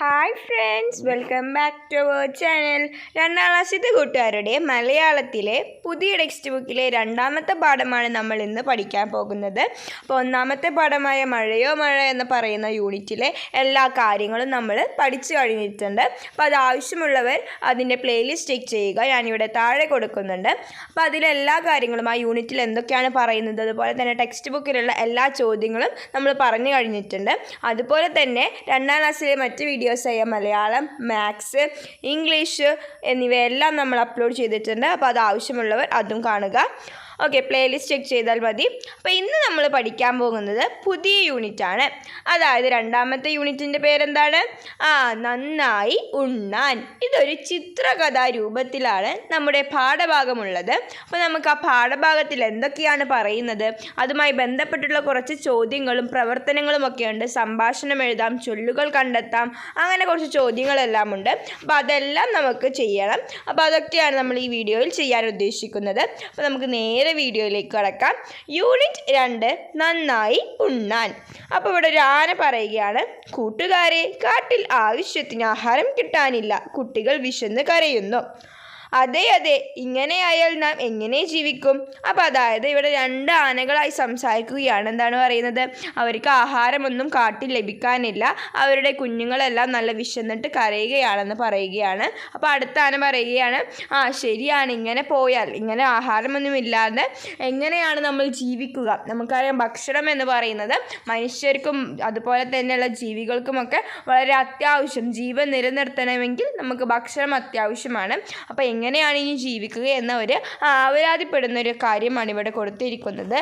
Hi friends welcome back to our channel രണ്ടാം ക്ലാസ്സിലെ കൂട്ടുകാരുടെ മലയാളത്തിലെ പുതിയ ടെക്സ്റ്റ് ബുക്കിലെ രണ്ടാമത്തെ പാഠമാണ് നമ്മൾ ഇന്ന് പഠിക്കാൻ പോകുന്നത്. അപ്പോൾ ഒന്നാമത്തെ പാഠമായ മഴയോ മഴ എന്ന് പറയുന്ന യൂണിറ്റിലെ എല്ലാ കാര്യങ്ങളും നമ്മൾ പഠിച്ചു കഴിഞ്ഞിട്ടുണ്ട്. അപ്പോൾ അത് ആവശ്യമുള്ളവർ അതിന്റെ പ്ലേലിസ്റ്റ് ചെക്ക് ചെയ്യുക. ഞാനിവിടെ താഴെ കൊടുക്കുന്നുണ്ട്. അപ്പോൾ അതിലെല്ലാ കാര്യങ്ങളും ആ യൂണിറ്റിൽ എന്തൊക്കെയാണ് പറയുന്നത്? അതുപോലെ തന്നെ ടെക്സ്റ്റ് ബുക്കിലുള്ള എല്ലാ ചോദ്യങ്ങളും നമ്മൾ പറഞ്ഞു കഴിഞ്ഞിട്ടുണ്ട്. അതുപോലെ തന്നെ രണ്ടാം ക്ലാസ്സിലെ മറ്റ് വീഡിയോസായ മലയാളം മാത്സ് ഇംഗ്ലീഷ് എന്നിവയെല്ലാം നമ്മൾ അപ്ലോഡ് ചെയ്തിട്ടുണ്ട്. അപ്പോൾ അത് ആവശ്യമുള്ളവർ അതും കാണുക. ഓക്കെ പ്ലേലിസ്റ്റ് ചെക്ക് ചെയ്താൽ മതി. അപ്പോൾ ഇന്ന് നമ്മൾ പഠിക്കാൻ പോകുന്നത് പുതിയ യൂണിറ്റ് ആണ്. അതായത് രണ്ടാമത്തെ യൂണിറ്റിന്റെ പേരെന്താണ്? ആ നന്നായി ഉണ്ണാൻ. ഇതൊരു ചിത്രകഥാ രൂപത്തിലാണ് നമ്മുടെ പാഠഭാഗമുള്ളത്. അപ്പോൾ നമുക്ക് ആ പാഠഭാഗത്തിൽ എന്തൊക്കെയാണ് പറയുന്നത്? അതുമായി ബന്ധപ്പെട്ടുള്ള കുറച്ച് ചോദ്യങ്ങളും പ്രവർത്തനങ്ങളും ഒക്കെ ഉണ്ട്. സംഭാഷണം എഴുതാം ചൊല്ലുകൾ കണ്ടെത്താം അങ്ങനെ കുറച്ച് ചോദ്യങ്ങളെല്ലാം ഉണ്ട്. അപ്പോൾ അതെല്ലാം നമുക്ക് ചെയ്യണം. അപ്പോൾ അതൊക്കെയാണ് നമ്മൾ ഈ വീഡിയോയിൽ ചെയ്യാൻ ഉദ്ദേശിക്കുന്നത്. അപ്പോൾ നമുക്ക് നേരെ വീഡിയോയിലേക്ക് കടക്കാം. യൂണിറ്റ് രണ്ട് നന്നായി ഉണ്ണാൻ. അപ്പോൾ ഇവിടെ ഒരു ആന പറയുകയാണ് കൂട്ടുകാരെ കാട്ടിൽ ആവശ്യത്തിന് ആഹാരം കിട്ടാനില്ല. കുട്ടികൾ വിശന്ന് കരയുന്നു. അതെ അതെ ഇങ്ങനെയായാൽ നാം എങ്ങനെ ജീവിക്കും? അപ്പം അതായത് ഇവിടെ രണ്ട് ആനകളായി സംസാരിക്കുകയാണ്. എന്താണ് പറയുന്നത്? അവർക്ക് ആഹാരമൊന്നും കാട്ടിൽ ലഭിക്കാനില്ല. അവരുടെ കുഞ്ഞുങ്ങളെല്ലാം നല്ല വിശന്നിട്ട് കരയുകയാണെന്ന് പറയുകയാണ്. അപ്പോൾ അടുത്ത ആന പറയുകയാണ് ആ ശരിയാണ് ഇങ്ങനെ പോയാൽ ഇങ്ങനെ ആഹാരമൊന്നും ഇല്ലാതെ എങ്ങനെയാണ് നമ്മൾ ജീവിക്കുക? നമുക്കറിയാം ഭക്ഷണം എന്ന് പറയുന്നത് മനുഷ്യർക്കും അതുപോലെ തന്നെയുള്ള ജീവികൾക്കുമൊക്കെ വളരെ അത്യാവശ്യം ജീവൻ നിലനിർത്തണമെങ്കിൽ നമുക്ക് ഭക്ഷണം അത്യാവശ്യമാണ്. അപ്പോൾ എങ്ങനെയാണ് ഇനി ജീവിക്കുക എന്ന ഒരു ഒരു കാര്യമാണ് ഇവിടെ കൊടുത്തിരിക്കുന്നത്.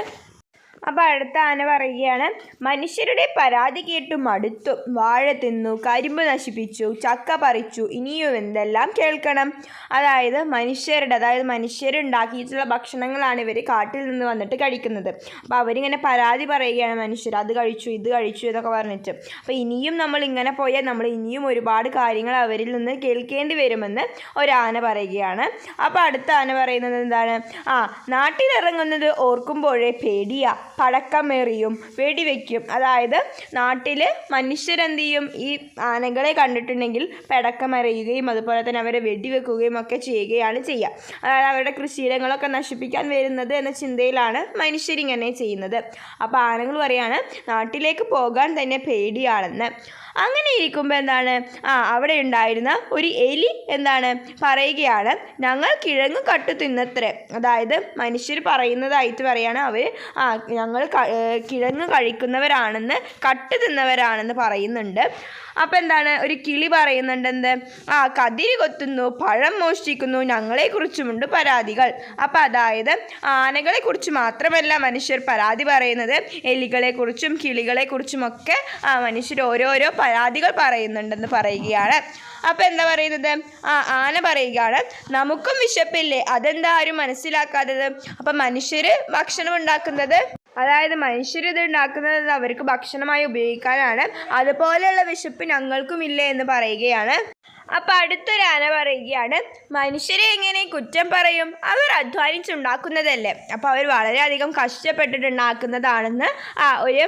അപ്പോൾ അടുത്ത ആന പറയുകയാണ് മനുഷ്യരുടെ പരാതി കേട്ടു മടുത്തു വാഴ തിന്നു കരിമ്പ് നശിപ്പിച്ചു ചക്ക പറിച്ചു ഇനിയും എന്തെല്ലാം കേൾക്കണം? അതായത് മനുഷ്യരുടെ അതായത് മനുഷ്യരുണ്ടാക്കിയിട്ടുള്ള ഭക്ഷണങ്ങളാണ് ഇവർ കാട്ടിൽ നിന്ന് വന്നിട്ട് കഴിക്കുന്നത്. അപ്പോൾ അവരിങ്ങനെ പരാതി പറയുകയാണ് മനുഷ്യർ അത് കഴിച്ചു ഇത് കഴിച്ചു എന്നൊക്കെ പറഞ്ഞിട്ട്. അപ്പോൾ ഇനിയും നമ്മൾ ഇങ്ങനെ പോയാൽ നമ്മൾ ഇനിയും ഒരുപാട് കാര്യങ്ങൾ അവരിൽ നിന്ന് കേൾക്കേണ്ടി വരുമെന്ന് ഒരാന പറയുകയാണ്. അപ്പോൾ അടുത്ത ആന പറയുന്നത് എന്താണ്? ആ നാട്ടിലിറങ്ങുന്നത് ഓർക്കുമ്പോഴേ പേടിയാ. പടക്കമേറിയും വെടിവെക്കും. അതായത് നാട്ടിൽ മനുഷ്യരെന്ത് ചെയ്യും ഈ ആനകളെ കണ്ടിട്ടുണ്ടെങ്കിൽ പടക്കമെറിയുകയും അതുപോലെ തന്നെ അവരെ വെടിവെക്കുകയും ഒക്കെ ചെയ്യുകയാണ് ചെയ്യുക അതായത് അവരുടെ കൃഷിയിടങ്ങളൊക്കെ നശിപ്പിക്കാൻ വരുന്നത് എന്ന ചിന്തയിലാണ് മനുഷ്യരിങ്ങനെ ചെയ്യുന്നത്. അപ്പോൾ ആനകൾ പറയാണ് നാട്ടിലേക്ക് പോകാൻ തന്നെ പേടിയാണെന്ന്. അങ്ങനെ ഇരിക്കുമ്പോൾ എന്താണ്? ആ അവിടെ ഉണ്ടായിരുന്ന ഒരു എലി എന്താണ്? പറയുകയാണ് ഞങ്ങൾ കിഴങ്ങ് കട്ടു തിന്നത്രേ. അതായത് മനുഷ്യർ പറയുന്നതായിട്ട് പറയാണ് അവർ ആ ഞങ്ങൾ കിഴങ്ങ് കഴിക്കുന്നവരാണെന്ന് കട്ട് തിന്നവരാണെന്ന് പറയുന്നുണ്ട്. അപ്പം എന്താണ്? ഒരു കിളി പറയുന്നുണ്ട് എന്ത്? ആ കതിരി കൊത്തുന്നു പഴം മോഷ്ടിക്കുന്നു ഞങ്ങളെക്കുറിച്ചുമുണ്ട് പരാതികൾ. അപ്പം അതായത് ആനകളെക്കുറിച്ച് മാത്രമല്ല മനുഷ്യർ പരാതി പറയുന്നത് എലികളെക്കുറിച്ചും കിളികളെക്കുറിച്ചുമൊക്കെ ആ മനുഷ്യർ ഓരോരോ പരാതികൾ പറയുന്നുണ്ടെന്ന് പറയുകയാണ്. അപ്പോൾ എന്താ പറയുന്നത്? ആ ആന പറയുകയാണ് നമുക്കും വിശപ്പില്ലേ? അതെന്താ ആരും മനസ്സിലാക്കാത്തത്? അപ്പം മനുഷ്യർ ഭക്ഷണം ഉണ്ടാക്കുന്നത്? അതായത് മനുഷ്യർ ഇത് ഉണ്ടാക്കുന്നത് അവർക്ക് ഭക്ഷണമായി ഉപയോഗിക്കാനാണ്. അതുപോലെയുള്ള വിശപ്പ് ഞങ്ങൾക്കും ഇല്ലേ? എന്ന് പറയുകയാണ്. അപ്പം അടുത്തൊരു ആന പറയുകയാണ് മനുഷ്യരെ എങ്ങനെ കുറ്റം പറയും? അവർ അധ്വാനിച്ചുണ്ടാക്കുന്നതല്ലേ? അപ്പോൾ അവർ വളരെയധികം കഷ്ടപ്പെട്ടിട്ടുണ്ടാക്കുന്നതാണെന്ന് ആ ഒരു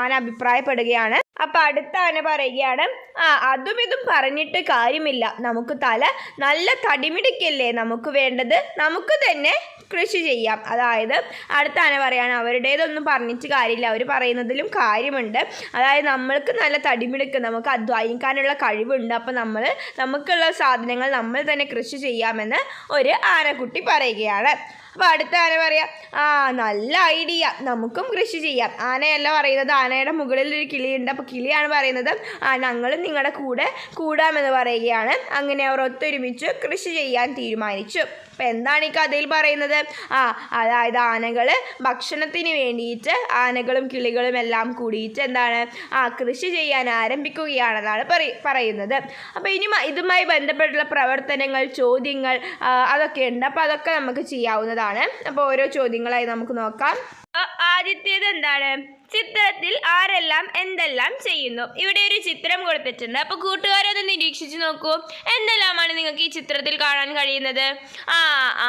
ആന അഭിപ്രായപ്പെടുകയാണ്. അപ്പം അടുത്ത ആന പറയുകയാണ് ആ അതും ഇതും പറഞ്ഞിട്ട് കാര്യമില്ല. നമുക്ക് തല നല്ല തടിമിടിക്കല്ലേ നമുക്ക് വേണ്ടത്? നമുക്ക് തന്നെ കൃഷി ചെയ്യാം. അതായത് അടുത്ത ആന പറയാണ് അവരുടേതൊന്നും പറഞ്ഞിട്ട് കാര്യമില്ല. അവർ പറയുന്നതിലും കാര്യമുണ്ട്. അതായത് നമ്മൾക്ക് നല്ല തടിമിടുക്ക് നമുക്ക് അധ്വാനിക്കാനുള്ള കഴിവുണ്ട്. അപ്പോൾ നമ്മൾ നമുക്കുള്ള സാധനങ്ങൾ നമ്മൾ തന്നെ കൃഷി ചെയ്യാമെന്ന് ഒരു ആനക്കുട്ടി പറയുകയാണ്. അപ്പോൾ അടുത്ത ആന പറയാം ആ നല്ല ഐഡിയ നമുക്കും കൃഷി ചെയ്യാം. ആനയല്ല പറയുന്നത്. ആനയുടെ മുകളിൽ ഒരു കിളിയുണ്ട്. അപ്പോൾ കിളിയാണ് പറയുന്നത് ആ ഞങ്ങളും നിങ്ങളുടെ കൂടെ കൂടാമെന്ന് പറയുകയാണ്. അങ്ങനെ അവർ ഒത്തൊരുമിച്ച് കൃഷി ചെയ്യാൻ തീരുമാനിച്ചു. അപ്പോൾ എന്താണ് ഈ കഥയിൽ പറയുന്നത്? ആ അതായത് ആനകൾ ഭക്ഷണത്തിന് വേണ്ടിയിട്ട് ആനകളും കിളികളും എല്ലാം കൂടിയിട്ട് എന്താണ്? ആ കൃഷി ചെയ്യാൻ ആരംഭിക്കുകയാണെന്നാണ് പറയ പറയുന്നത്. അപ്പോൾ ഇനി ഇതുമായി ബന്ധപ്പെട്ടുള്ള പ്രവർത്തനങ്ങൾ ചോദ്യങ്ങൾ അതൊക്കെ ഉണ്ട്. അപ്പോൾ അതൊക്കെ നമുക്ക് ചെയ്യാവുന്നതാണ്. അപ്പോൾ ഓരോ ചോദ്യങ്ങളായി നമുക്ക് നോക്കാം. ആദ്യത്തേത് എന്താണ്? ചിത്രത്തിൽ ആരെല്ലാം എന്തെല്ലാം ചെയ്യുന്നു? ഇവിടെ ഒരു ചിത്രം കൊടുത്തിട്ടുണ്ട്. അപ്പോൾ കൂട്ടുകാരൊന്ന് നിരീക്ഷിച്ചു നോക്കൂ. എന്തെല്ലാമാണ് നിങ്ങൾക്ക് ഈ ചിത്രത്തിൽ കാണാൻ കഴിയുന്നത്? ആ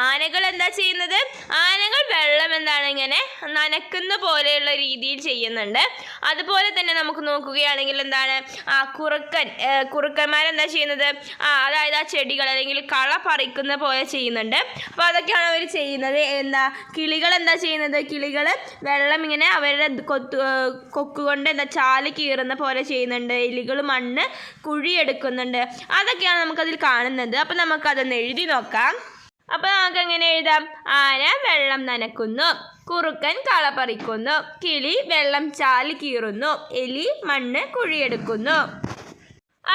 ആനകൾ എന്താ ചെയ്യുന്നത്? ആനകൾ വെള്ളം എന്താണ് ഇങ്ങനെ നനക്കുന്ന പോലെയുള്ള രീതിയിൽ ചെയ്യുന്നുണ്ട്. അതുപോലെ തന്നെ നമുക്ക് നോക്കുകയാണെങ്കിൽ എന്താണ്? ആ കുറുക്കൻ കുറുക്കന്മാരെന്താ ചെയ്യുന്നത്? ആ അതായത് ആ ചെടികൾ അല്ലെങ്കിൽ കള പറിക്കുന്ന പോലെ ചെയ്യുന്നുണ്ട്. അപ്പോൾ അതൊക്കെയാണ് അവർ ചെയ്യുന്നത്. എന്താ? കിളികൾ എന്താ ചെയ്യുന്നത്? കിളികൾ വെള്ളം ഇങ്ങനെ അവരുടെ കൊത്തു ഏർ കൊക്ക് കൊണ്ട് എന്താ ചാൽ കീറുന്ന പോലെ ചെയ്യുന്നുണ്ട്. എലികൾ മണ്ണ് കുഴിയെടുക്കുന്നുണ്ട്. അതൊക്കെയാണ് നമുക്കതിൽ കാണുന്നത്. അപ്പോൾ നമുക്കതൊന്ന് എഴുതി നോക്കാം. അപ്പോൾ നമുക്ക് എങ്ങനെ എഴുതാം? ആന വെള്ളം നനക്കുന്നു കുറുക്കൻ കള പറിക്കുന്നു കിളി വെള്ളം ചാൽ കീറുന്നു എലി മണ്ണ് കുഴിയെടുക്കുന്നു.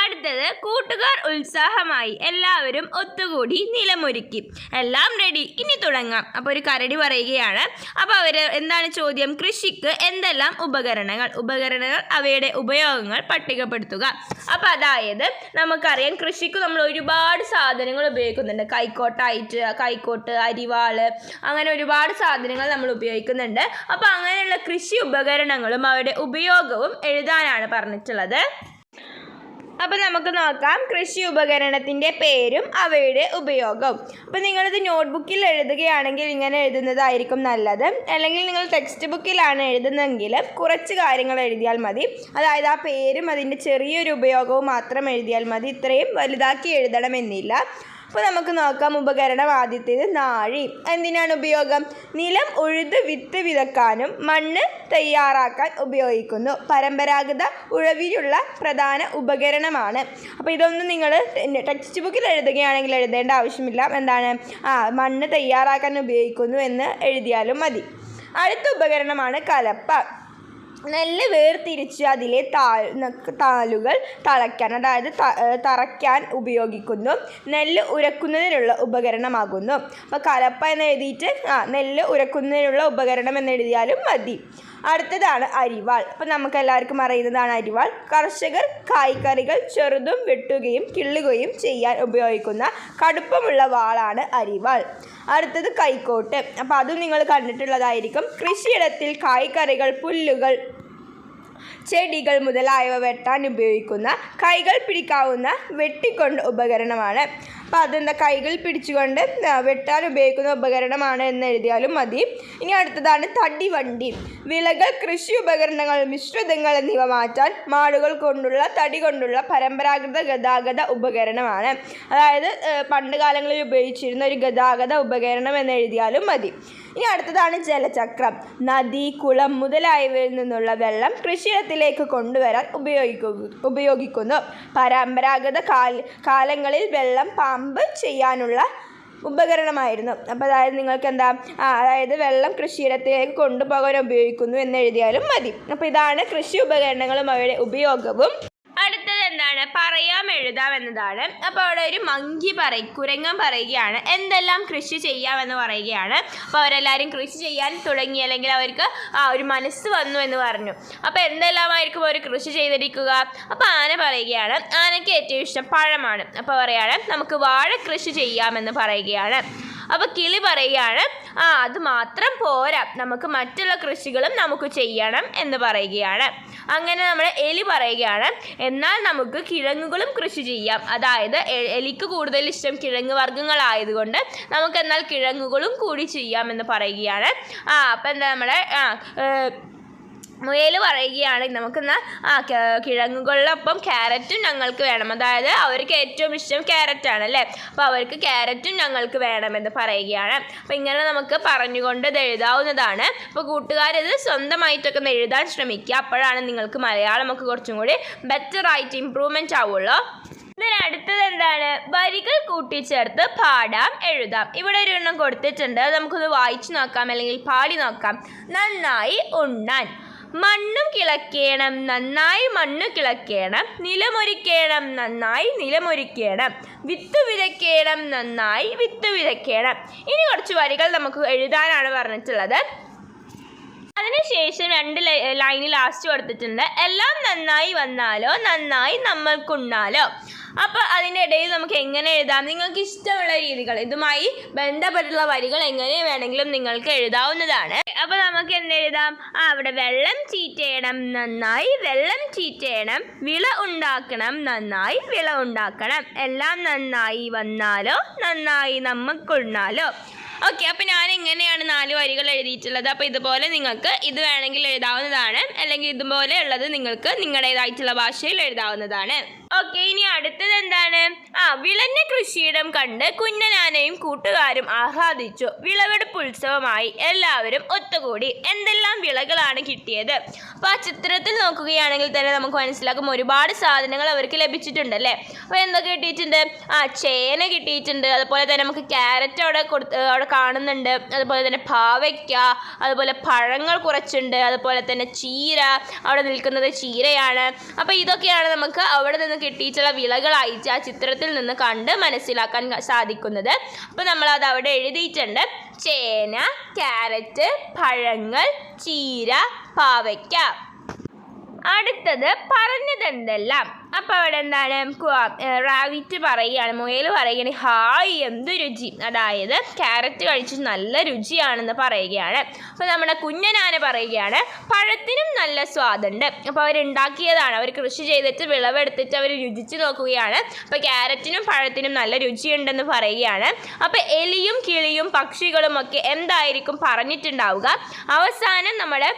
അടുത്തത് കൂട്ടുകാർ ഉത്സാഹമായി എല്ലാവരും ഒത്തുകൂടി നിലമൊരുക്കി. എല്ലാം റെഡി ഇനി തുടങ്ങാം. അപ്പോൾ ഒരു കരടി പറയുകയാണ്. അപ്പോൾ അവർ എന്താണ് ചോദ്യം? കൃഷിക്ക് എന്തെല്ലാം ഉപകരണങ്ങൾ? ഉപകരണങ്ങൾ അവയുടെ ഉപയോഗങ്ങൾ പട്ടികപ്പെടുത്തുക. അപ്പോൾ അതായത് നമുക്കറിയാം കൃഷിക്ക് നമ്മൾ ഒരുപാട് സാധനങ്ങൾ ഉപയോഗിക്കുന്നുണ്ട്. കൈക്കോട്ടായിട്ട് കൈക്കോട്ട് അരിവാൾ അങ്ങനെ ഒരുപാട് സാധനങ്ങൾ നമ്മൾ ഉപയോഗിക്കുന്നുണ്ട്. അപ്പോൾ അങ്ങനെയുള്ള കൃഷി ഉപകരണങ്ങളും അവയുടെ ഉപയോഗവും എഴുതാനാണ് പറഞ്ഞിട്ടുള്ളത്. അപ്പോൾ നമുക്ക് നോക്കാം കൃഷി ഉപകരണത്തിന്റെ പേരും അവയുടെ ഉപയോഗവും. അപ്പോൾ നിങ്ങളിത് നോട്ട്ബുക്കിൽ എഴുതുകയാണെങ്കിൽ ഇങ്ങനെ എഴുതുന്നതായിരിക്കും നല്ലത്. അല്ലെങ്കിൽ നിങ്ങൾ ടെക്സ്റ്റ് ബുക്കിലാണ് എഴുതുന്നതെങ്കിൽ കുറച്ച് കാര്യങ്ങൾ എഴുതിയാൽ മതി. അതായത് ആ പേരും അതിന്റെ ചെറിയൊരു ഉപയോഗവും മാത്രം എഴുതിയാൽ മതി. ഇത്രയും വലുതാക്കി എഴുതണമെന്നില്ല. അപ്പോൾ നമുക്ക് നോക്കാം ഉപകരണം ആദ്യത്തേത് നാഴി. എന്തിനാണ് ഉപയോഗം? നിലം ഉഴുത് വിത്ത് വിതക്കാനും മണ്ണ് തയ്യാറാക്കാൻ ഉപയോഗിക്കുന്നു. പരമ്പരാഗത ഉഴവിലുള്ള പ്രധാന ഉപകരണമാണ്. അപ്പോൾ ഇതൊന്നും നിങ്ങൾ ടെക്സ്റ്റ് ബുക്കിൽ എഴുതുകയാണെങ്കിൽ എഴുതേണ്ട ആവശ്യമില്ല. എന്താണ്? ആ മണ്ണ് തയ്യാറാക്കാൻ ഉപയോഗിക്കുന്നു എന്ന് എഴുതിയാലും മതി. അടുത്ത ഉപകരണമാണ് കലപ്പ. നെല്ല് വേർതിരിച്ച് അതിലെ താഴ് ന- താലുകൾ തളയ്ക്കാൻ അതായത് തറയ്ക്കാൻ ഉപയോഗിക്കുന്നു. നെല്ല് ഉരക്കുന്നതിനുള്ള ഉപകരണമാകുന്നു. അപ്പോൾ കലപ്പ എന്ന് എഴുതിയിട്ട് ആ നെല്ല് ഉരക്കുന്നതിനുള്ള ഉപകരണം എന്ന് എഴുതിയാലും മതി. അടുത്തതാണ് അരിവാൾ. അപ്പം നമുക്ക് എല്ലാവർക്കും അറിയുന്നതാണ് അരിവാൾ. കർഷകർ കായ്കറികൾ ചെറുതും വെട്ടുകയും കിള്ളുകയും ചെയ്യാൻ ഉപയോഗിക്കുന്ന കടുപ്പമുള്ള വാളാണ് അരിവാൾ. അടുത്തത് കൈക്കോട്ട്. അപ്പോൾ അതും നിങ്ങൾ കണ്ടിട്ടുള്ളതായിരിക്കും. കൃഷിയിടത്തിൽ കായ്കറികൾ പുല്ലുകൾ ചെടികൾ മുതലായവ വെട്ടാൻ ഉപയോഗിക്കുന്ന കൈകൾ പിടിക്കാവുന്ന വെട്ടിക്കൊണ്ട് ഉപകരണമാണ്. അപ്പോൾ അതെന്താ? കൈകൾ പിടിച്ചുകൊണ്ട് വെട്ടാൻ ഉപയോഗിക്കുന്ന ഉപകരണമാണ് എന്ന് എഴുതിയാലും മതി. ഇനി അടുത്തതാണ് തടി വണ്ടി വിളകൾ കൃഷി ഉപകരണങ്ങൾ മിശ്രിതങ്ങൾ എന്നിവ മാറ്റാൻ മാടുകൾ കൊണ്ടുള്ള തടി കൊണ്ടുള്ള പരമ്പരാഗത ഗതാഗത ഉപകരണമാണ്. അതായത് പണ്ട് കാലങ്ങളിൽ ഉപയോഗിച്ചിരുന്ന ഒരു ഗതാഗത ഉപകരണം എന്ന് എഴുതിയാലും മതി. ഇനി അടുത്തതാണ് ജലചക്രം. നദി കുളം മുതലായവയിൽ നിന്നുള്ള വെള്ളം കൃഷിയിടത്തിലേക്ക് കൊണ്ടുവരാൻ ഉപയോഗിക്കുന്നു ഉപയോഗിക്കുന്നു. പരമ്പരാഗത കാല കാലങ്ങളിൽ വെള്ളം പമ്പ് ചെയ്യാനുള്ള ഉപകരണമായിരുന്നു. അപ്പോൾ അതായത് നിങ്ങൾക്ക് എന്താ അതായത് വെള്ളം കൃഷിയിടത്തിലേക്ക് കൊണ്ടുപോകാൻ ഉപയോഗിക്കുന്നു എന്ന് എഴുതിയാലും മതി. അപ്പോൾ ഇതാണ് കൃഷി ഉപകരണങ്ങളും അവയുടെ ഉപയോഗവും. എന്താണ്? പറയാം എഴുതാം എന്നതാണ്. അപ്പോൾ അവിടെ ഒരു മങ്കി പറയും കുരങ്ങൻ പറയുകയാണ് എന്തെല്ലാം കൃഷി ചെയ്യാമെന്ന് പറയുകയാണ്. അപ്പോൾ അവരെല്ലാവരും കൃഷി ചെയ്യാൻ തുടങ്ങി അല്ലെങ്കിൽ അവർക്ക് ആ ഒരു മനസ്സ് വന്നു എന്ന് പറഞ്ഞു. അപ്പോൾ എന്തെല്ലാമായിരിക്കും അവർ കൃഷി ചെയ്തിരിക്കുക? അപ്പോൾ ആന പറയുകയാണ് ആനയ്ക്ക് ഏറ്റവും ഇഷ്ടം പഴമാണ്. അപ്പോൾ പറയാണ് നമുക്ക് വാഴ കൃഷി ചെയ്യാമെന്ന് പറയുകയാണ്. അപ്പോൾ കിളി പറയുകയാണ് ആ അത് മാത്രം പോരാ. നമുക്ക് മറ്റുള്ള കൃഷികളും നമുക്ക് ചെയ്യണം എന്ന് പറയുകയാണ്. അങ്ങനെ നമ്മൾ എലി പറയുകയാണ് എന്നാൽ നമുക്ക് കിഴങ്ങുകളും കൃഷി ചെയ്യാം. അതായത് എലിക്ക് കൂടുതൽ ഇഷ്ടം കിഴങ്ങ് വർഗങ്ങളായതുകൊണ്ട് നമുക്ക് എന്നാൽ കിഴങ്ങുകളും കൂടി ചെയ്യാം എന്ന് പറയുകയാണ്. ആ അപ്പം എന്താ നമ്മുടെ ആ മുയൽ പറയുകയാണ് നമുക്കിന്ന് ആ കിഴങ്ങുകളിലൊപ്പം ക്യാരറ്റും ഞങ്ങൾക്ക് വേണം. അതായത് അവർക്ക് ഏറ്റവും ഇഷ്ടം ക്യാരറ്റാണ് അല്ലേ? അപ്പോൾ അവർക്ക് ക്യാരറ്റും ഞങ്ങൾക്ക് വേണമെന്ന് പറയുകയാണ്. അപ്പോൾ ഇങ്ങനെ നമുക്ക് പറഞ്ഞുകൊണ്ട് ഇത് എഴുതാവുന്നതാണ്. അപ്പോൾ കൂട്ടുകാരത് സ്വന്തമായിട്ടൊക്കെ ഒന്ന് എഴുതാൻ ശ്രമിക്കുക. അപ്പോഴാണ് നിങ്ങൾക്ക് മലയാളമൊക്കെ കുറച്ചും കൂടി ബെറ്റർ ആയിട്ട് ഇമ്പ്രൂവ്മെന്റ് ആവുള്ളൂ. ഇതിന് അടുത്തത് എന്താണ്? വരികൾ കൂട്ടിച്ചേർത്ത് പാടാം എഴുതാം. ഇവിടെ ഒരു എണ്ണം കൊടുത്തിട്ടുണ്ട്. നമുക്കൊന്ന് വായിച്ചു നോക്കാം അല്ലെങ്കിൽ പാടി നോക്കാം. നന്നായി ഉണ്ണാൻ. മണ്ണും കിളക്കേണം നന്നായി മണ്ണ് കിളക്കേണം നിലമൊരുക്കേണം നന്നായി നിലമൊരുക്കേണം വിത്ത് വിതയ്ക്കേണം നന്നായി വിത്ത് വിതയ്ക്കേണം ഇനി കുറച്ച് വരികൾ നമുക്ക് എഴുതാനാണ് പറഞ്ഞിട്ടുള്ളത്. അതിനുശേഷം രണ്ട് ലൈന് ലാസ്റ്റ് കൊടുത്തിട്ടുണ്ട്. എല്ലാം നന്നായി വന്നാലോ നന്നായി നമ്മൾക്കുണ്ടാലോ അപ്പോൾ അതിന്റെ ഇടയിൽ നമുക്ക് എങ്ങനെ എഴുതാം? നിങ്ങൾക്ക് ഇഷ്ടമുള്ള രീതികൾ ഇതുമായി ബന്ധപ്പെട്ടുള്ള വരികൾ എങ്ങനെ വേണമെങ്കിലും നിങ്ങൾക്ക് എഴുതാവുന്നതാണ്. അപ്പോൾ നമുക്ക് എന്ത് എഴുതാം? ആ അവിടെ വെള്ളം ചീറ്റയണം നന്നായി വെള്ളം ചീറ്റയണം വിള ഉണ്ടാക്കണം നന്നായി വിള ഉണ്ടാക്കണം. എല്ലാം നന്നായി വന്നാലോ നന്നായി നമുക്കുണ്ണാലോ ഓക്കെ അപ്പോൾ ഞാൻ ഇങ്ങനെയാണ് നാല് വരികൾ എഴുതിയിട്ടുള്ളത്. അപ്പോൾ ഇതുപോലെ നിങ്ങൾക്ക് ഇത് വേണമെങ്കിൽ എഴുതാവുന്നതാണ്. അല്ലെങ്കിൽ ഇതുപോലെ ഉള്ളത് നിങ്ങൾക്ക് നിങ്ങളുടേതായിട്ടുള്ള ഭാഷയിൽ എഴുതാവുന്നതാണ്. ഓക്കെ ഇനി അടുത്തത് എന്താണ്? ആ വിളഞ്ഞ കൃഷിയിടം കണ്ട് കുഞ്ഞനാനയും കൂട്ടുകാരും ആഹ്ലാദിച്ചു. വിളവെടുപ്പ് ഉത്സവമായി എല്ലാവരും ഒത്തുകൂടി. എന്തെല്ലാം വിളകളാണ് കിട്ടിയത്? അപ്പോൾ ആ ചിത്രത്തിൽ നോക്കുകയാണെങ്കിൽ തന്നെ നമുക്ക് മനസ്സിലാക്കും ഒരുപാട് സാധനങ്ങൾ അവർക്ക് ലഭിച്ചിട്ടുണ്ട് അല്ലേ? അപ്പോൾ എന്തൊക്കെ കിട്ടിയിട്ടുണ്ട്? ആ ചേന കിട്ടിയിട്ടുണ്ട്. അതുപോലെ തന്നെ നമുക്ക് ക്യാരറ്റ് അവിടെ കൊടുത്ത് അവിടെ കാണുന്നുണ്ട്. അതുപോലെ തന്നെ പാവയ്ക്ക അതുപോലെ പഴങ്ങൾ കുറച്ചുണ്ട്. അതുപോലെ തന്നെ ചീര അവിടെ നിൽക്കുന്നത് ചീരയാണ്. അപ്പോൾ ഇതൊക്കെയാണ് നമുക്ക് അവിടെ നിന്ന് കിട്ടിയിട്ടുള്ള വിളകളായിട്ട് ആ ചിത്രത്തിൽ നിന്ന് കണ്ട് മനസ്സിലാക്കാൻ സാധിക്കുന്നത്. അപ്പോൾ നമ്മളത് അവിടെ എഴുതിയിട്ടുണ്ട്. ചേന ക്യാരറ്റ് പഴങ്ങൾ ചീര പാവയ്ക്ക. അടുത്തത് പറഞ്ഞതെന്തെല്ലാം? അപ്പോൾ അവിടെ എന്താണ്? റാവിറ്റ് പറയുകയാണ്. മുയൽ പറയുകയാണ് ഹായ് എന്ത് രുചി? അതായത് ക്യാരറ്റ് കഴിച്ച് നല്ല രുചിയാണെന്ന് പറയുകയാണ്. അപ്പോൾ നമ്മുടെ കുഞ്ഞനാന പറയുകയാണ് പഴത്തിനും നല്ല സ്വാദുണ്ട്. അപ്പോൾ അവരുണ്ടാക്കിയതാണ്. അവർ കൃഷി ചെയ്തിട്ട് വിളവെടുത്തിട്ട് അവർ രുചിച്ച് നോക്കുകയാണ്. അപ്പോൾ ക്യാരറ്റിനും പഴത്തിനും നല്ല രുചിയുണ്ടെന്ന് പറയുകയാണ്. അപ്പോൾ എലിയും കിളിയും പക്ഷികളും ഒക്കെ എന്തായിരിക്കും പറഞ്ഞിട്ടുണ്ടാവുക? അവസാനം നമ്മുടെ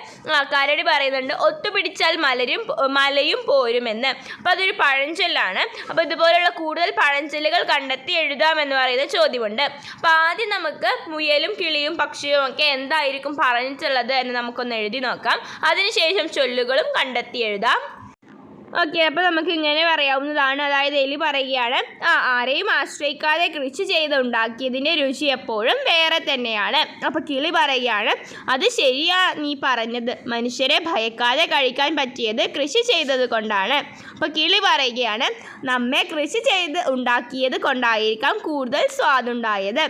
കരടി പറയുന്നുണ്ട് ഒത്തുപിടിച്ചാൽ മലരും മലയും പോരുമെന്ന്. അപ്പോൾ അതൊരു പഴഞ്ചൊല്ലാണ്. അപ്പോൾ ഇതുപോലുള്ള കൂടുതൽ പഴഞ്ചൊല്ലുകൾ കണ്ടെത്തി എഴുതാം എന്ന് പറയുന്ന ചോദ്യമുണ്ട്. അപ്പോൾ ആദ്യം നമുക്ക് മുയലും കിളിയും പക്ഷിയും ഒക്കെ എന്തായിരിക്കും പറഞ്ഞിട്ടുള്ളത് എന്ന് നമുക്കൊന്ന് എഴുതി നോക്കാം. അതിനുശേഷം ചൊല്ലുകളും കണ്ടെത്തി എഴുതാം. ഓക്കെ അപ്പോൾ നമുക്ക് ഇങ്ങനെ പറയാവുന്നതാണ്. അതായത് എലി പറയുകയാണ് ആ ആരെയും ആശ്രയിക്കാതെ കൃഷി ചെയ്തുണ്ടാക്കിയതിന്റെ രുചി എപ്പോഴും വേറെ തന്നെയാണ്. അപ്പോൾ കിളി പറയുകയാണ് അത് ശരിയാ നീ പറഞ്ഞത്. മനുഷ്യരെ ഭയക്കാതെ കഴിക്കാൻ പറ്റിയത് കൃഷി ചെയ്തത് കൊണ്ടാണ്. അപ്പോൾ കിളി പറയുകയാണ് നമ്മെ കൃഷി ചെയ്ത് ഉണ്ടാക്കിയത് കൊണ്ടായിരിക്കാം കൂടുതൽ സ്വാദുണ്ടായത്.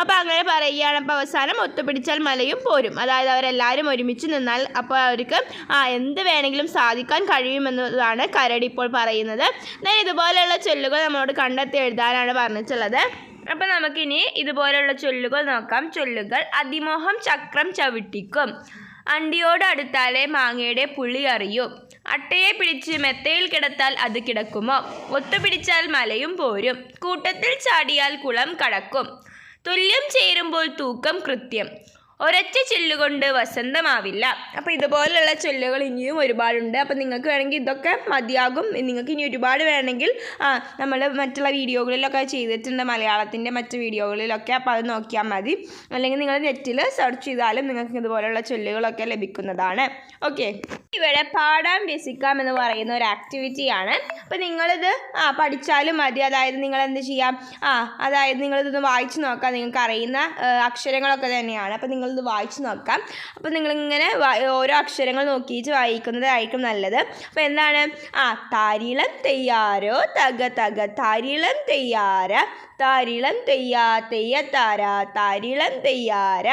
അപ്പോൾ അങ്ങനെ പറയുകയാണ്. അപ്പോൾ അവസാനം ഒത്തുപിടിച്ചാൽ മലയും പോരും. അതായത് അവരെല്ലാവരും ഒരുമിച്ച് നിന്നാൽ അപ്പോൾ അവർക്ക് ആ എന്ത് വേണമെങ്കിലും സാധിക്കാൻ കഴിയുമെന്നതാണ് കരടി ഇപ്പോൾ പറയുന്നത്. ഞാൻ ഇതുപോലെയുള്ള ചൊല്ലുകൾ നമ്മളോട് കണ്ടെത്തി എഴുതാനാണ് പറഞ്ഞിട്ടുള്ളത്. അപ്പം നമുക്കിനി ഇതുപോലെയുള്ള ചൊല്ലുകൾ നോക്കാം. ചൊല്ലുകൾ അതിമോഹം ചക്രം ചവിട്ടിക്കും. അണ്ടിയോട് അടുത്താലേ മാങ്ങയുടെ പുളി അറിയും. അട്ടയെ പിടിച്ച് മെത്തയിൽ കിടത്താൽ അത് കിടക്കുമോ? ഒത്തുപിടിച്ചാൽ മലയും പോരും. കൂട്ടത്തിൽ ചാടിയാൽ കുളം കടക്കും. തുല്യം ചേരുമ്പോൾ തൂക്കം കൃത്യം. ഒരൊറ്റ ചൊല്ലുകൊണ്ട് വസന്തമാവില്ല. അപ്പോൾ ഇതുപോലെയുള്ള ചൊല്ലുകൾ ഇനിയും ഒരുപാടുണ്ട്. അപ്പോൾ നിങ്ങൾക്ക് വേണമെങ്കിൽ ഇതൊക്കെ മതിയാകും. നിങ്ങൾക്ക് ഇനി ഒരുപാട് വേണമെങ്കിൽ നമ്മൾ മറ്റുള്ള വീഡിയോകളിലൊക്കെ ചെയ്തിട്ടുണ്ട്. മലയാളത്തിന്റെ മറ്റ് വീഡിയോകളിലൊക്കെ. അപ്പോൾ അത് നോക്കിയാൽ മതി. അല്ലെങ്കിൽ നിങ്ങൾ നെറ്റിൽ സെർച്ച് ചെയ്താലും നിങ്ങൾക്ക് ഇതുപോലെയുള്ള ചൊല്ലുകളൊക്കെ ലഭിക്കുന്നതാണ്. ഓക്കെ ഇവിടെ പാടാൻ രസിക്കാം എന്ന് പറയുന്ന ഒരു ആക്ടിവിറ്റിയാണ് അപ്പോൾ നിങ്ങളിത് ആ പഠിച്ചാലും മതി. അതായത് നിങ്ങൾ എന്ത് ചെയ്യാം? ആ അതായത് നിങ്ങളിതൊന്ന് വായിച്ച് നോക്കാം. നിങ്ങൾക്ക് അറിയുന്ന അക്ഷരങ്ങളൊക്കെ തന്നെയാണ്. അപ്പോൾ നിങ്ങളിത് വായിച്ച് നോക്കാം. അപ്പോൾ നിങ്ങളിങ്ങനെ ഓരോ അക്ഷരങ്ങൾ നോക്കിയിട്ട് വായിക്കുന്നതായിരിക്കും നല്ലത്. അപ്പോൾ എന്താണ്? ആ താരിളം തെയ്യാരോ തക തക താരിളം തെയ്യാര താരിളം തെയ്യാ തെയ്യത്താര താരിളം തെയ്യാര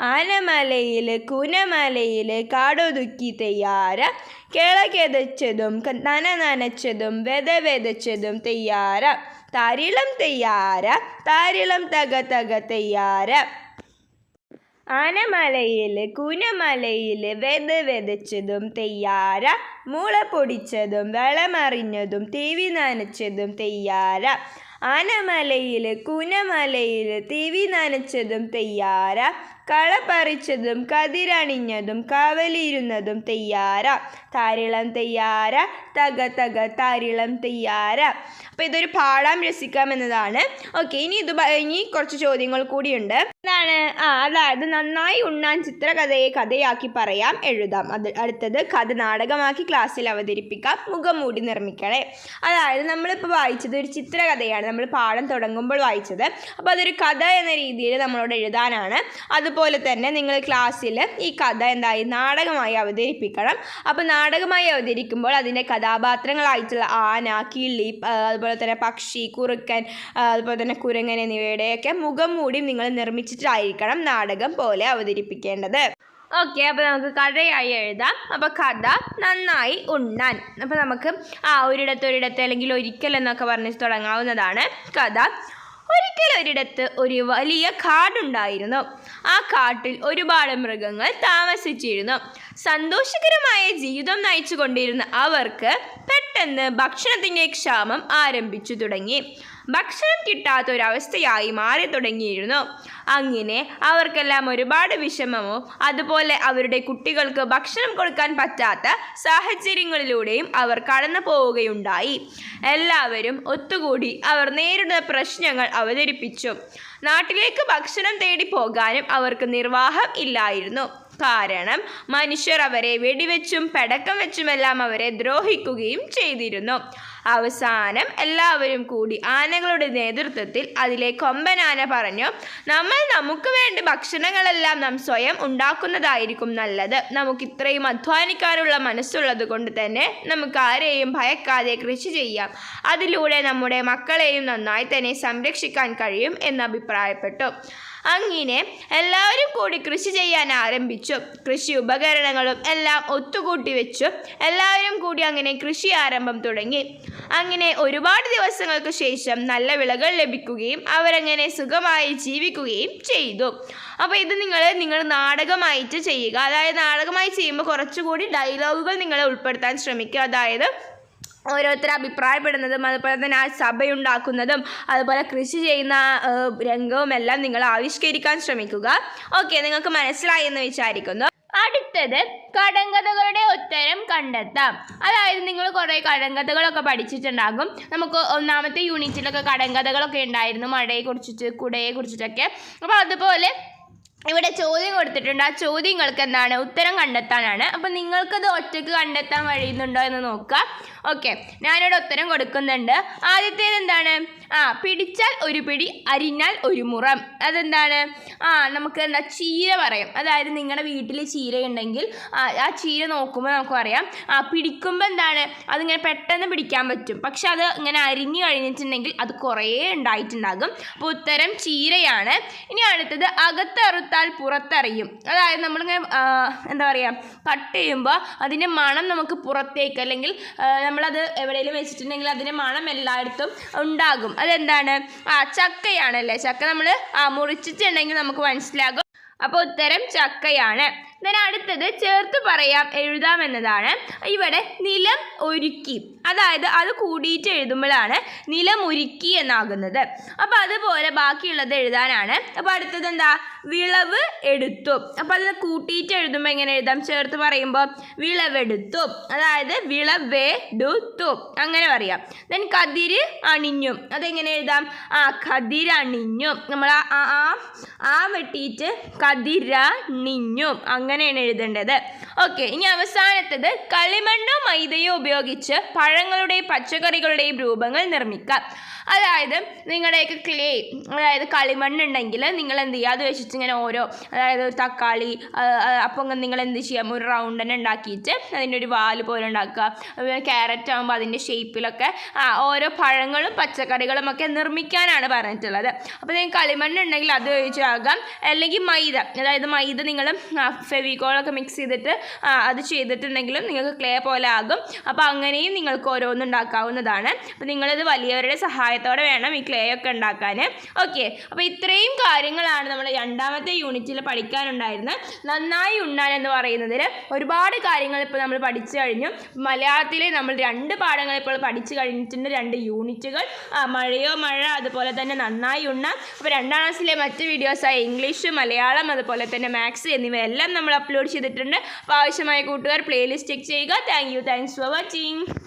ആനമലയിൽ കുനമലയിൽ കാടൊതുക്കി തെയ്യാര കിള കിതച്ചതും ക- നന നനച്ചതും വെത വെതച്ചതും തെയ്യാര താരിളം തെയ്യാര താരിളം തക തക തെയ്യാര. ആനമലയിൽ കുനമലയിൽ വെത് വെതച്ചതും തെയ്യാര മുള പൊടിച്ചതും വെളമറിഞ്ഞതും തീവി നനച്ചതും തെയ്യാര ആനമലയിൽ കുനമലയിൽ തീവി നനച്ചതും തെയ്യാര കള പറിച്ചതും കതിരണിഞ്ഞതും കാവലിരുന്നതും തെയ്യാര താരിളം തെയ്യാര തക തക താരിളം തെയ്യാര അപ്പോൾ ഇതൊരു പാടാം രസിക്കാം എന്നതാണ്. ഓക്കെ ഇനി ഇത് ഇനി കുറച്ച് ചോദ്യങ്ങൾ കൂടിയുണ്ട്. എന്താണ് ആ അതായത് നന്നായി ഉണ്ണാൻ ചിത്രകഥയെ കഥയാക്കി പറയാം എഴുതാം. അത് അടുത്തത് കഥ നാടകമാക്കി ക്ലാസ്സിൽ അവതരിപ്പിക്കാം മുഖം മൂടി നിർമ്മിക്കണേ. അതായത് നമ്മളിപ്പോൾ വായിച്ചത് ഒരു ചിത്രകഥയാണ്. നമ്മൾ പാഠം തുടങ്ങുമ്പോൾ വായിച്ചത്. അപ്പോൾ അതൊരു കഥ എന്ന രീതിയിൽ നമ്മളോട് എഴുതാനാണ്. അതുപോലെ തന്നെ നിങ്ങൾ ക്ലാസ്സിൽ ഈ കഥ എന്തായി? നാടകമായി അവതരിപ്പിക്കണം. അപ്പോൾ നാടകമായി അവതരിക്കുമ്പോൾ അതിന്റെ കഥാപാത്രങ്ങളായിട്ടുള്ള ആന കിളി അതുപോലെ തന്നെ പക്ഷി കുറുക്കൻ അതുപോലെ തന്നെ കുരങ്ങൻ എന്നിവയുടെയൊക്കെ മുഖം മൂടി നിങ്ങൾ നിർമ്മിച്ചിട്ടായിരിക്കണം നാടകം പോലെ അവതരിപ്പിക്കേണ്ടത്. ഓക്കെ അപ്പോൾ നമുക്ക് കഥയായി എഴുതാം. അപ്പോൾ കഥ നന്നായി ഉണ്ണാൻ. അപ്പോൾ നമുക്ക് ആ ഒരിടത്ത് ഒരിടത്ത് അല്ലെങ്കിൽ ഒരിക്കൽ എന്നൊക്കെ പറഞ്ഞ് തുടങ്ങാവുന്നതാണ് കഥ. ഒരിക്കൽ ഒരിടത്ത് ഒരു വലിയ കാടുണ്ടായിരുന്നു. ആ കാട്ടിൽ ഒരുപാട് മൃഗങ്ങൾ താമസിച്ചിരുന്നു. സന്തോഷകരമായ ജീവിതം നയിച്ചു കൊണ്ടിരുന്ന അവർക്ക് പെട്ടെന്ന് ഭക്ഷണത്തിന്റെ ക്ഷാമം ആരംഭിച്ചു തുടങ്ങി. ഭക്ഷണം കിട്ടാത്തൊരവസ്ഥയായി മാറി തുടങ്ങിയിരുന്നു അങ്ങനെ അവർക്കെല്ലാം ഒരുപാട് വിഷമമോ അതുപോലെ അവരുടെ കുട്ടികൾക്ക് ഭക്ഷണം കൊടുക്കാൻ പറ്റാത്ത സാഹചര്യങ്ങളിലൂടെയും അവർ കടന്നു പോവുകയുണ്ടായി. എല്ലാവരും ഒത്തുകൂടി അവർ നേരിടുന്ന പ്രശ്നങ്ങൾ അവതരിപ്പിച്ചു. നാട്ടിലേക്ക് ഭക്ഷണം തേടി പോകാനും അവർക്ക് നിർവാഹം ഇല്ലായിരുന്നു. കാരണം മനുഷ്യർ അവരെ വെടിവെച്ചും പടക്കം വെച്ചുമെല്ലാം അവരെ ദ്രോഹിക്കുകയും ചെയ്തിരുന്നു. അവസാനം എല്ലാവരും കൂടി ആനകളുടെ നേതൃത്വത്തിൽ അതിലെ കൊമ്പനാന പറഞ്ഞു നമ്മൾ നമുക്ക് വേണ്ടി ഭക്ഷണങ്ങളെല്ലാം നാം സ്വയം ഉണ്ടാക്കുന്നതായിരിക്കും നല്ലത്. നമുക്ക് ഇത്രയും അധ്വാനിക്കാനുള്ള മനസ്സുള്ളത് കൊണ്ട് തന്നെ നമുക്ക് ആരെയും ഭയക്കാതെ കൃഷി ചെയ്യാം. അതിലൂടെ നമ്മുടെ മക്കളെയും നന്നായി തന്നെ സംരക്ഷിക്കാൻ കഴിയും എന്ന് അഭിപ്രായപ്പെട്ടു. അങ്ങനെ എല്ലാവരും കൂടി കൃഷി ചെയ്യാൻ ആരംഭിച്ചു. കൃഷി ഉപകരണങ്ങളും എല്ലാം ഒത്തുകൂട്ടി വെച്ചു. എല്ലാവരും കൂടി അങ്ങനെ കൃഷി ആരംഭം തുടങ്ങി. അങ്ങനെ ഒരുപാട് ദിവസങ്ങൾക്ക് ശേഷം നല്ല വിളകൾ ലഭിക്കുകയും അവരങ്ങനെ സുഖമായി ജീവിക്കുകയും ചെയ്തു. അപ്പോൾ ഇത് നിങ്ങൾ നിങ്ങൾ നാടകമായിട്ട് ചെയ്യുക. അതായത് നാടകമായി ചെയ്യുമ്പോൾ കുറച്ചുകൂടി ഡയലോഗുകൾ നിങ്ങൾ ഉൾപ്പെടുത്താൻ ശ്രമിക്കുക. അതായത് ഓരോരുത്തർ അഭിപ്രായപ്പെടുന്നതും അതുപോലെ തന്നെ ആ സഭയുണ്ടാക്കുന്നതും അതുപോലെ കൃഷി ചെയ്യുന്ന രംഗവും എല്ലാം നിങ്ങൾ ആവിഷ്കരിക്കാൻ ശ്രമിക്കുക. ഓക്കെ നിങ്ങൾക്ക് മനസ്സിലായി എന്ന് വിചാരിക്കുന്നു. അടുത്തത് കടങ്കഥകളുടെ ഉത്തരം കണ്ടെത്താം. അതായത് നിങ്ങൾ കുറേ കടങ്കഥകളൊക്കെ പഠിച്ചിട്ടുണ്ടാകും. നമുക്ക് ഒന്നാമത്തെ യൂണിറ്റിലൊക്കെ കടങ്കഥകളൊക്കെ ഉണ്ടായിരുന്നു. മഴയെ കുറിച്ചിട്ട് കുടയെ കുറിച്ചിട്ടൊക്കെ അപ്പോൾ അതുപോലെ ഇവിടെ ചോദ്യം കൊടുത്തിട്ടുണ്ട്. ആ ചോദ്യങ്ങൾക്ക് എന്താണ് ഉത്തരം കണ്ടെത്താനാണ്. അപ്പം നിങ്ങൾക്കത് ഒറ്റയ്ക്ക് കണ്ടെത്താൻ കഴിയുന്നുണ്ടോ എന്ന് നോക്കുക. ഓക്കെ ഞാനിവിടെ ഉത്തരം കൊടുക്കുന്നുണ്ട്. ആദ്യത്തേത് എന്താണ്? ആ പിടിച്ചാൽ ഒരു പിടി അരിഞ്ഞാൽ ഒരു മുറം. അതെന്താണ്? ആ നമുക്ക് എന്താ ചീര പറയും. അതായത് നിങ്ങളുടെ വീട്ടിൽ ചീരയുണ്ടെങ്കിൽ ആ ചീര നോക്കുമ്പോൾ നമുക്ക് അറിയാം ആ പിടിക്കുമ്പോൾ എന്താണ്? അതിങ്ങനെ പെട്ടെന്ന് പിടിക്കാൻ പറ്റും. പക്ഷെ അത് ഇങ്ങനെ അരിഞ്ഞു കഴിഞ്ഞിട്ടുണ്ടെങ്കിൽ അത് കുറേ ഉണ്ടായിട്ടുണ്ടാകും. അപ്പോൾ ഉത്തരം ചീരയാണ്. ഇനി അടുത്തത് അകത്തറുത്താൽ പുറത്തറിയും. അതായത് നമ്മളിങ്ങനെ എന്താ പറയുക കട്ട് ചെയ്യുമ്പോൾ അതിന്റെ മണം നമുക്ക് പുറത്തേക്ക് അല്ലെങ്കിൽ നമ്മളത് എവിടെയെങ്കിലും വെച്ചിട്ടുണ്ടെങ്കിൽ അതിന്റെ മണം എല്ലായിടത്തും ഉണ്ടാകും. അതെന്താണ്? ആ ചക്കയാണല്ലേ? ചക്ക നമ്മൾ ആ മുറിച്ചിട്ടുണ്ടെങ്കിൽ നമുക്ക് മനസ്സിലാകും. അപ്പോൾ ഉത്തരം ചക്കയാണ്. Then അടുത്തത് ചേർത്ത് പറയാം എഴുതാം എന്നതാണ്. ഇവിടെ നിലം ഒരുക്കി അതായത് അത് കൂടിയിട്ട് എഴുതുമ്പോഴാണ് നിലം ഒരുക്കി എന്നാകുന്നത്. അപ്പോൾ അതുപോലെ ബാക്കിയുള്ളത് എഴുതാനാണ്. അപ്പോൾ അടുത്തത് എന്താ? വിളവ് എടുത്തു. അപ്പോൾ അത് കൂട്ടിയിട്ട് എഴുതുമ്പോൾ എങ്ങനെ എഴുതാം? ചേർത്ത് പറയുമ്പോൾ വിളവെടുത്തു. അതായത് വിളവെടുത്തു. അങ്ങനെ പറയാം. ദെൻ കതിര് അണിഞ്ഞു. അതെങ്ങനെ എഴുതാം? ആ കതിരണിഞ്ഞു നമ്മൾ ആ ആ- വെട്ടിയിട്ട് കതിരണിഞ്ഞു. അങ്ങനെയാണ് എഴുതേണ്ടത്. ഓക്കെ ഇനി അവസാനത്തത് കളിമണ്ണോ മൈദയോ ഉപയോഗിച്ച് പഴങ്ങളുടെയും പച്ചക്കറികളുടെയും രൂപങ്ങൾ നിർമ്മിക്കാം. അതായത് നിങ്ങളുടെയൊക്കെ ക്ലേ അതായത് കളിമണ്ണുണ്ടെങ്കിൽ നിങ്ങൾ എന്ത് ചെയ്യുക അത് വെച്ചിട്ട് ഇങ്ങനെ ഓരോ അതായത് ഒരു തക്കാളി അപ്പോൾ നിങ്ങൾ എന്ത് ചെയ്യാം? ഒരു റൗണ്ട് തന്നെ ഉണ്ടാക്കിയിട്ട് അതിന്റെ ഒരു വാൽ പോലെ ഉണ്ടാക്കുക. അതുപോലെ ക്യാരറ്റ് ആകുമ്പോൾ അതിന്റെ ഷേപ്പിലൊക്കെ ആ ഓരോ പഴങ്ങളും പച്ചക്കറികളും ഒക്കെ നിർമ്മിക്കാനാണ് പറഞ്ഞിട്ടുള്ളത്. അപ്പോൾ നിങ്ങൾക്ക് കളിമണ്ണുണ്ടെങ്കിൽ അത് ഉപയോഗിച്ചാകാം അല്ലെങ്കിൽ മൈദ അതായത് മൈദ നിങ്ങൾ ഫെവിക്കോളൊക്കെ മിക്സ് ചെയ്തിട്ട് അത് ചെയ്തിട്ടുണ്ടെങ്കിലും നിങ്ങൾക്ക് ക്ലേ പോലെ ആകും. അപ്പോൾ അങ്ങനെയും നിങ്ങൾക്ക് ഓരോന്നുണ്ടാക്കാവുന്നതാണ് അപ്പോൾ നിങ്ങളിത് വലിയവരുടെ സഹായത്തോടെ വേണം ഈ ക്ലേ ഒക്കെ ഉണ്ടാക്കാൻ ഓക്കെ അപ്പോൾ ഇത്രയും കാര്യങ്ങളാണ് നമ്മൾ രണ്ടാമത്തെ യൂണിറ്റിൽ പഠിക്കാനുണ്ടായിരുന്നത് നന്നായി ഉണ്ണാൻ എന്ന് പറയുന്നതിൽ ഒരുപാട് കാര്യങ്ങൾ ഇപ്പോൾ നമ്മൾ പഠിച്ചു കഴിഞ്ഞു. മലയാളത്തിൽ നമ്മൾ രണ്ട് പാഠങ്ങൾ ഇപ്പോൾ പഠിച്ചു കഴിഞ്ഞിട്ടുണ്ട്. രണ്ട് യൂണിറ്റുകൾ മഴയോ മഴ അതുപോലെ തന്നെ നന്നായി ഉണ്ണ അപ്പോൾ രണ്ടാം ക്ലാസ്സിലെ മറ്റ് വീഡിയോസായ ഇംഗ്ലീഷ് മലയാളം അതുപോലെ തന്നെ മാത്സ് എന്നിവയെല്ലാം നമ്മൾ അപ്ലോഡ് ചെയ്തിട്ടുണ്ട്. അപ്പോൾ ആവശ്യമായ കൂട്ടുകാർ പ്ലേലിസ്റ്റ് ചെക്ക് ചെയ്യുക. Thank you thanks for watching